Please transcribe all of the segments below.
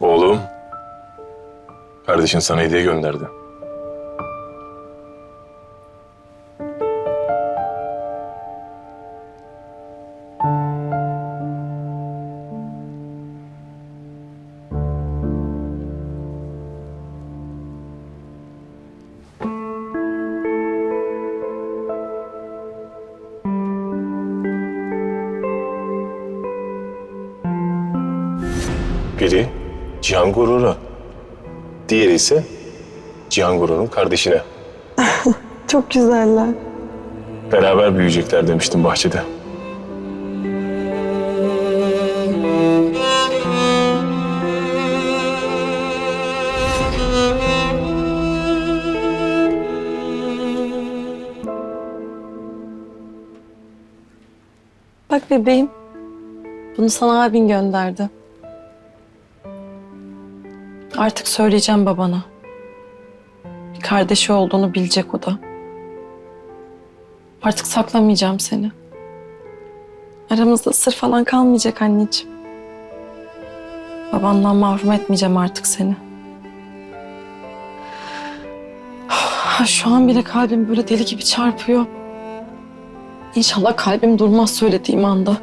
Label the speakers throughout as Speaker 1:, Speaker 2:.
Speaker 1: Oğlum. Kardeşin sana hediye gönderdi. Cihan Gurur'a. Diğeri ise Cihan Gurur'un kardeşine.
Speaker 2: Çok güzeller.
Speaker 1: Beraber büyüyecekler demiştim bahçede.
Speaker 2: Bak bebeğim. Bunu sana abin gönderdi. Artık söyleyeceğim babana. Bir kardeşi olduğunu bilecek o da. Artık saklamayacağım seni. Aramızda sır falan kalmayacak anneciğim. Babandan mahrum etmeyeceğim artık seni. Şu an bile kalbim böyle deli gibi çarpıyor. İnşallah kalbim durmaz söylediğim anda.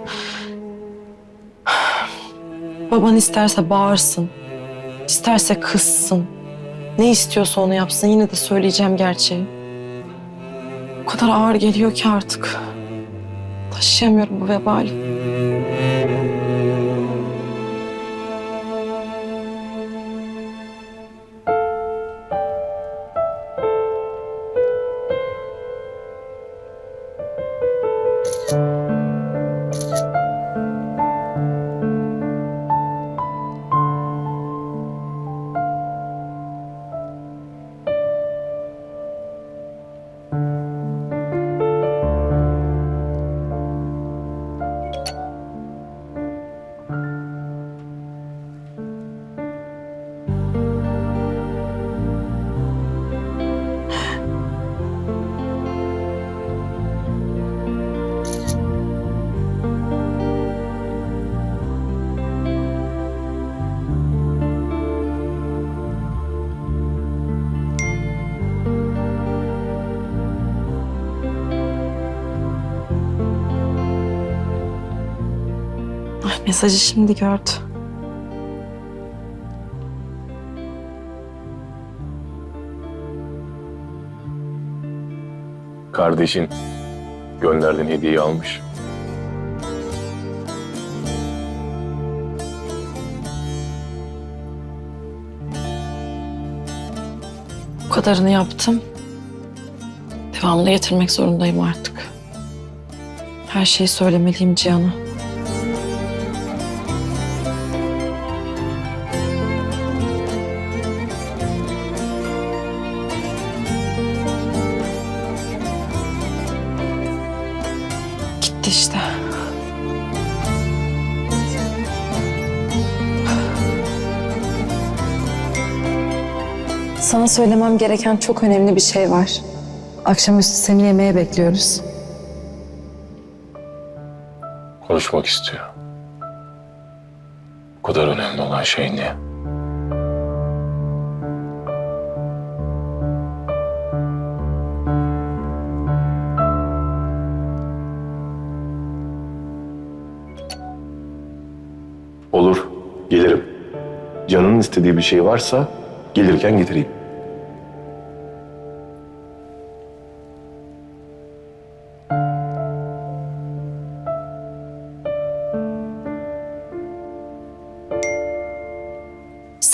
Speaker 2: Baban isterse bağırsın. İsterse kızsın. Ne istiyorsa onu yapsın. Yine de söyleyeceğim gerçeği. O kadar ağır geliyor ki artık. Taşıyamıyorum bu vebali. Mesajı şimdi gördü.
Speaker 1: Kardeşin gönderdiğin hediyeyi almış.
Speaker 2: Bu kadarını yaptım. Devamlı getirmek zorundayım artık. Her şeyi söylemeliyim Cihan'a.
Speaker 3: Söylemem gereken çok önemli bir şey var. Akşamüstü seni yemeğe bekliyoruz.
Speaker 1: Konuşmak istiyor. Bu kadar önemli olan şey ne?
Speaker 4: Olur, gelirim. Canının istediği bir şey varsa gelirken getireyim.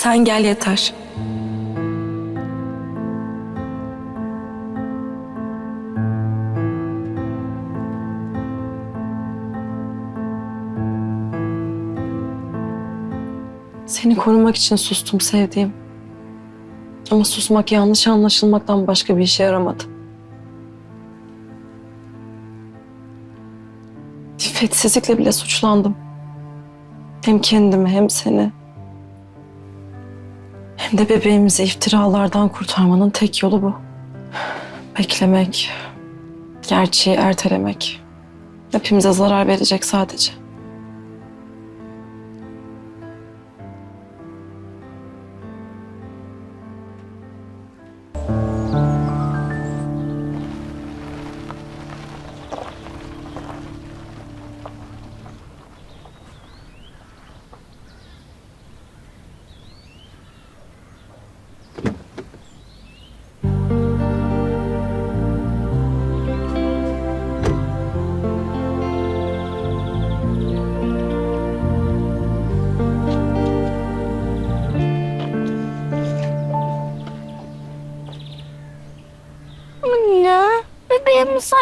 Speaker 2: Sen gel yeter. Seni korumak için sustum sevdiğim. Ama susmak yanlış anlaşılmaktan başka bir işe yaramadı. İffetsizlikle bile suçlandım. Hem kendimi hem seni. Hem de bebeğimizi iftiralardan kurtarmanın tek yolu bu. Beklemek, gerçeği ertelemek. Hepimize zarar verecek sadece.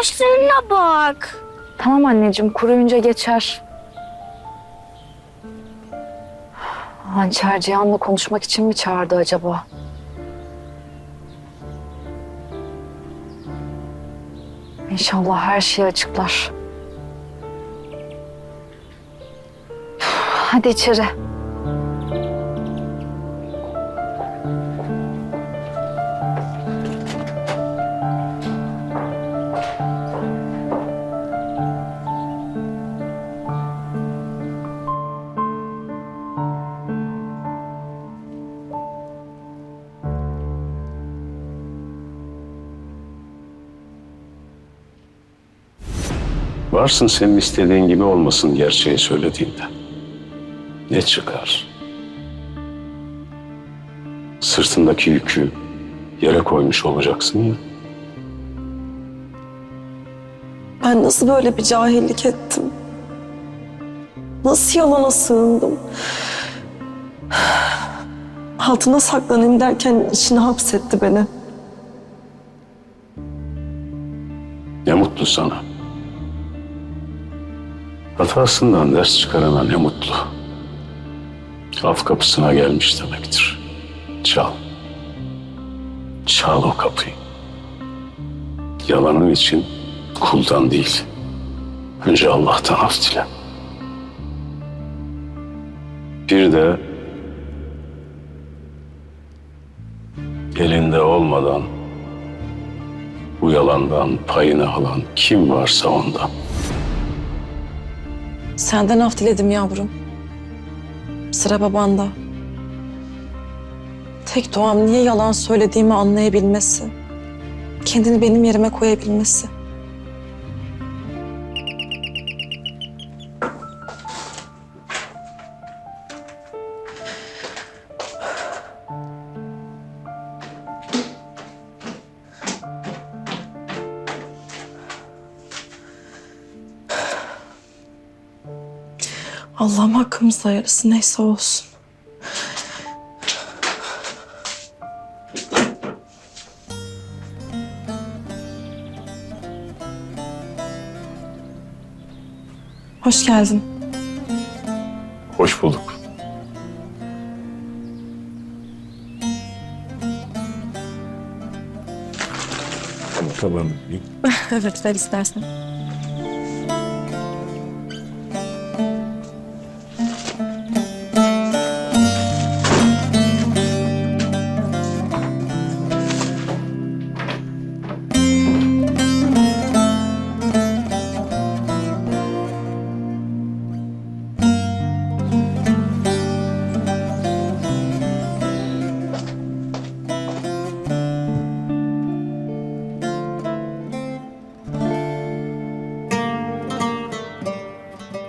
Speaker 5: Saçlarına bak.
Speaker 3: Tamam anneciğim kuruyunca geçer. Hançer Cihan'la konuşmak için mi çağırdı acaba? İnşallah her şeyi açıklar. Hadi içeri.
Speaker 6: Varsın senin istediğin gibi olmasın gerçeği söylediğinde. Ne çıkar? Sırtındaki yükü yere koymuş olacaksın ya.
Speaker 2: Ben nasıl böyle bir cahillik ettim? Nasıl yalana sığındım? Altına saklanayım derken içine hapsetti beni.
Speaker 6: Ne mutlu sana. Hatasından ders çıkarana ne mutlu. Af kapısına gelmiş demektir. Çal. Çal o kapıyı. Yalanın için kuldan değil. Önce Allah'tan af dile. Bir de elinde olmadan bu yalandan payını alan kim varsa ondan.
Speaker 2: Senden af diledim yavrum. Sıra babanda. Tek duam niye yalan söylediğimi anlayabilmesi. Kendini benim yerime koyabilmesi. Allah'ım hakkımızda hayırlısı neyse olsun. Hoş geldin.
Speaker 1: Hoş bulduk. Tamam.
Speaker 2: evet ver istersen.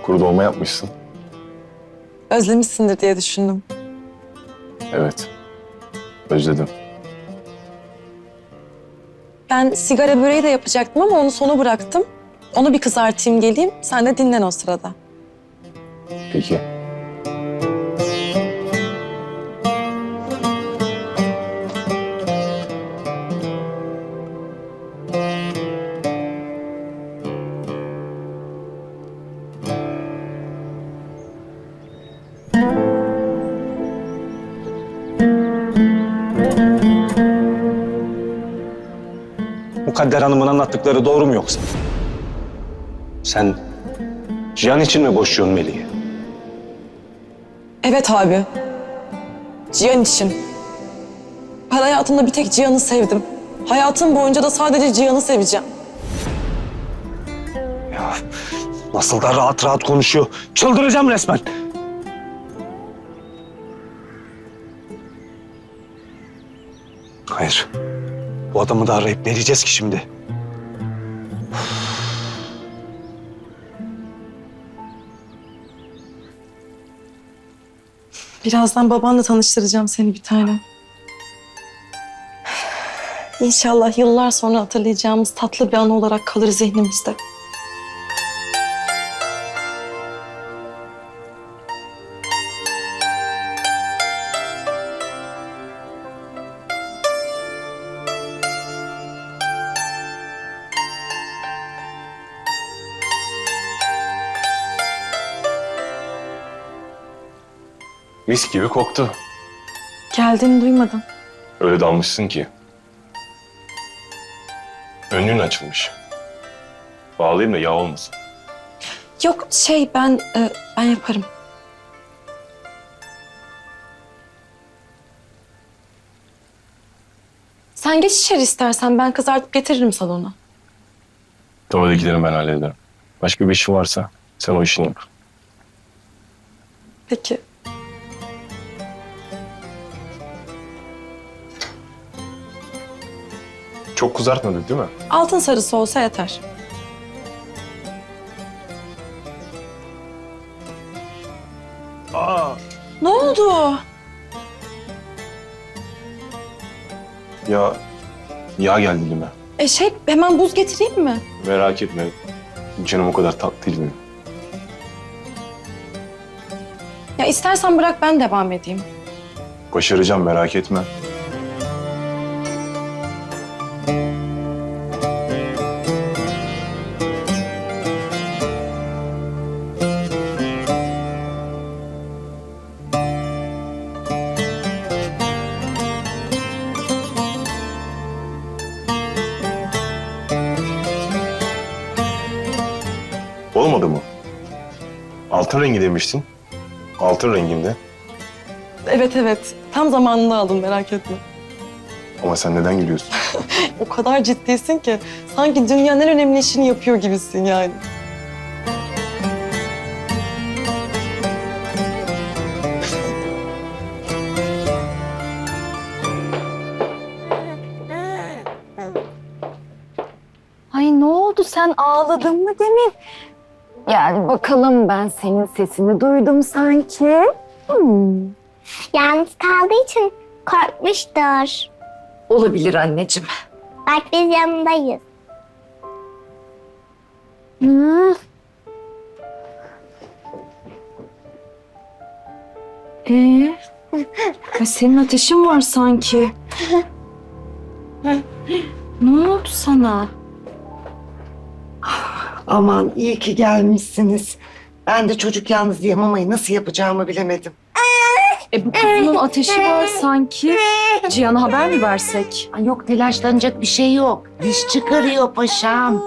Speaker 1: Kuru dolma yapmışsın.
Speaker 2: Özlemişsindir diye düşündüm.
Speaker 1: Evet. Özledim.
Speaker 2: Ben sigara böreği de yapacaktım ama onu sona bıraktım. Onu bir kızartayım geleyim. Sen de dinlen o sırada.
Speaker 1: Peki.
Speaker 7: Mukadder Hanım'ın anlattıkları doğru mu yoksa? Sen Cihan için mi boşuyorsun Melih'i?
Speaker 2: Evet abi. Cihan için. Ben hayatımda bir tek Cihan'ı sevdim. Hayatım boyunca da sadece Cihan'ı seveceğim.
Speaker 7: Ya nasıl da rahat rahat konuşuyor. Çıldıracağım resmen. Hayır. Bu adamı da arayıp vereceğiz ki şimdi.
Speaker 2: Birazdan babanla tanıştıracağım seni bir tane. İnşallah yıllar sonra hatırlayacağımız tatlı bir an olarak kalır zihnimizde.
Speaker 1: Mis gibi koktu.
Speaker 2: Geldiğini duymadım.
Speaker 1: Öyle dalmışsın ki. Önlüğün açılmış. Bağlayayım da yağ olmasın.
Speaker 2: Yok şey ben e, ben yaparım. Sen geç içeri istersen ben kızartıp getiririm salona.
Speaker 1: Tavadakileri ben hallederim. Başka bir işin varsa sen o işini yap.
Speaker 2: Peki.
Speaker 1: Çok kızartmadık değil mi?
Speaker 2: Altın sarısı olsa yeter.
Speaker 1: Aa.
Speaker 2: Ne oldu?
Speaker 1: Ya yağ geldi dilime.
Speaker 2: E şey hemen buz getireyim mi?
Speaker 1: Merak etme. Canım o kadar tatlı değil benim.
Speaker 2: Ya istersen bırak ben devam edeyim.
Speaker 1: Başaracağım merak etme. Rengi demiştin. Altın renginde.
Speaker 2: Evet evet. Tam zamanında aldım merak etme.
Speaker 1: Ama sen neden gülüyorsun?
Speaker 2: O kadar ciddisin ki sanki dünyanın en önemli işini yapıyor gibisin yani.
Speaker 3: Ay ne oldu sen ağladın mı demin? Gel bakalım ben senin sesini duydum sanki. Hmm.
Speaker 5: Yalnız kaldığı için korkmuştur.
Speaker 3: Olabilir anneciğim.
Speaker 5: Bak biz yanındayız.
Speaker 3: Hı. Ee, ay senin ateşin var sanki. ne oldu sana?
Speaker 8: Aman iyi ki gelmişsiniz. Ben de çocuk yalnız diye mamayı nasıl yapacağımı bilemedim.
Speaker 3: E bu kızının ateşi var sanki. Cihan'a haber mi versek?
Speaker 8: Ay yok telaşlanacak bir şey yok. Diş çıkarıyor paşam.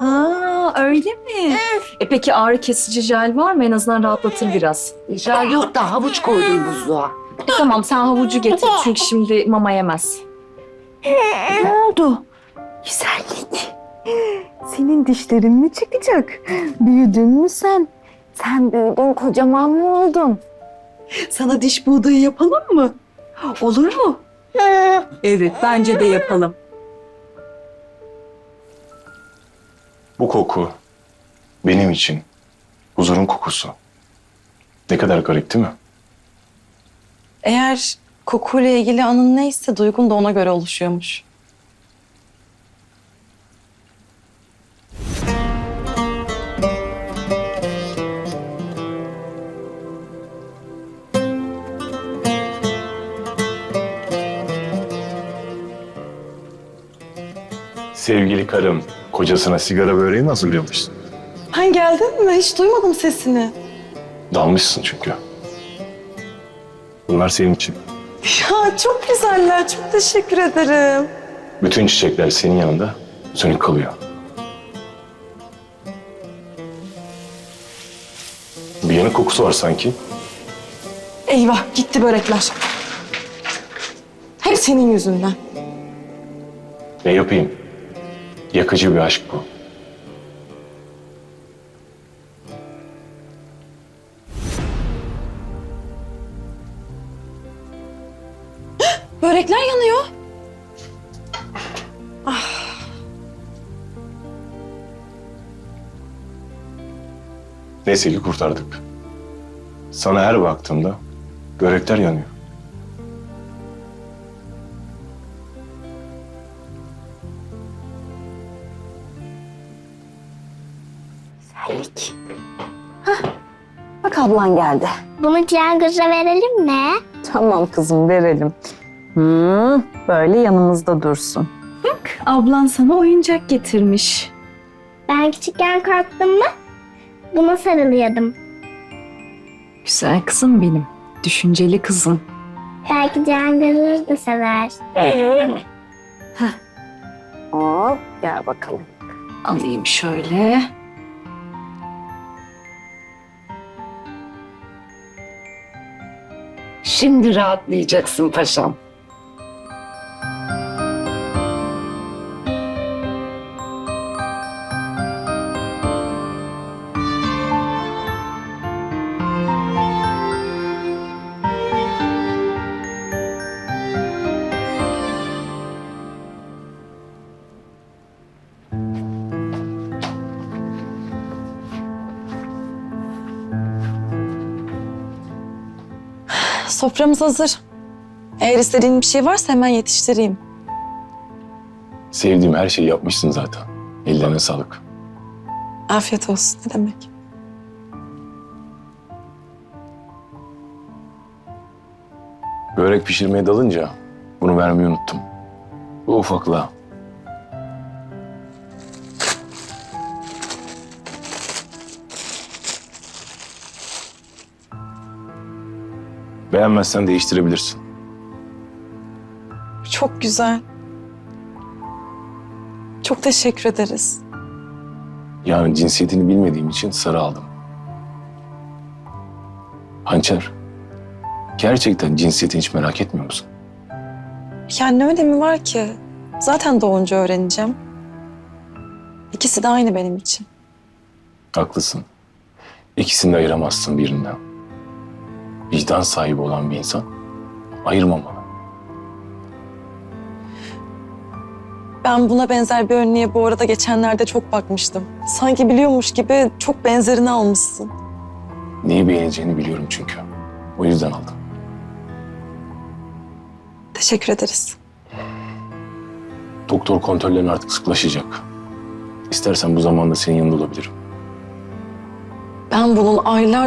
Speaker 3: Aa öyle mi? E peki ağrı kesici jel var mı? En azından rahatlatır biraz.
Speaker 8: Rica yok da havuç koydum buzluğa.
Speaker 3: E, tamam sen havucu getir çünkü şimdi mama yemez. ne oldu?
Speaker 8: Güzellik. Senin dişlerin mi çıkacak? Büyüdün mü sen?
Speaker 3: Sen büyüdün kocaman mı oldun?
Speaker 8: Sana diş buğdayı yapalım mı? Olur mu?
Speaker 3: Evet bence de yapalım.
Speaker 1: Bu koku benim için huzurun kokusu. Ne kadar garip değil mi?
Speaker 2: Eğer kokuyla ilgili anın neyse duygun da ona göre oluşuyormuş.
Speaker 1: Sevgili karım kocasına sigara böreği mi hazırlıyormuşsun?
Speaker 2: Ben geldin mi? Hiç duymadım sesini.
Speaker 1: Dalmışsın çünkü. Bunlar senin için.
Speaker 2: Ya çok güzeller. Çok teşekkür ederim.
Speaker 1: Bütün çiçekler senin yanında sönük kalıyor. Bir yanık kokusu var sanki.
Speaker 2: Eyvah gitti börekler. Hep senin yüzünden.
Speaker 1: Ne yapayım? Yakıcı bir aşk bu.
Speaker 2: Börekler yanıyor.
Speaker 1: Neyse ki kurtardık. Sana her baktığımda börekler yanıyor.
Speaker 3: Ablan geldi.
Speaker 5: Bunu Cihangöz'e verelim mi?
Speaker 3: Tamam kızım verelim. Hmm, böyle yanımızda dursun. Bak ablan sana oyuncak getirmiş.
Speaker 5: Ben küçükken korktum mu? Buna sarılıyordum.
Speaker 3: Güzel kızım benim. Düşünceli kızım.
Speaker 5: Belki Cihangöz'ü de sever.
Speaker 3: Hop gel bakalım. Alayım şöyle. Şimdi rahatlayacaksın paşam.
Speaker 2: Soframız hazır. Eğer istediğin bir şey varsa hemen yetiştireyim.
Speaker 1: Sevdiğim her şeyi yapmışsın zaten. Ellerine sağlık.
Speaker 2: Afiyet olsun ne demek.
Speaker 1: Börek pişirmeye dalınca bunu vermeyi unuttum. Bu ufaklığa. Beğenmezsen değiştirebilirsin.
Speaker 2: Çok güzel. Çok teşekkür ederiz.
Speaker 1: Yani cinsiyetini bilmediğim için sarı aldım. Hançer, gerçekten cinsiyetini hiç merak etmiyor musun?
Speaker 2: Yani ne önemi var ki? Zaten doğunca öğreneceğim. İkisi de aynı benim için.
Speaker 1: Haklısın. İkisini de ayıramazsın birinden. Vicdan sahibi olan bir insan ayırmamalı.
Speaker 2: Ben buna benzer bir örneğe bu arada geçenlerde çok bakmıştım. Sanki biliyormuş gibi çok benzerini almışsın.
Speaker 1: Neyi beğeneceğini biliyorum çünkü. O yüzden aldım.
Speaker 2: Teşekkür ederiz.
Speaker 1: Doktor kontrollerin artık sıklaşacak. İstersen bu zamanda senin yanında olabilirim.
Speaker 2: Ben bunun aylar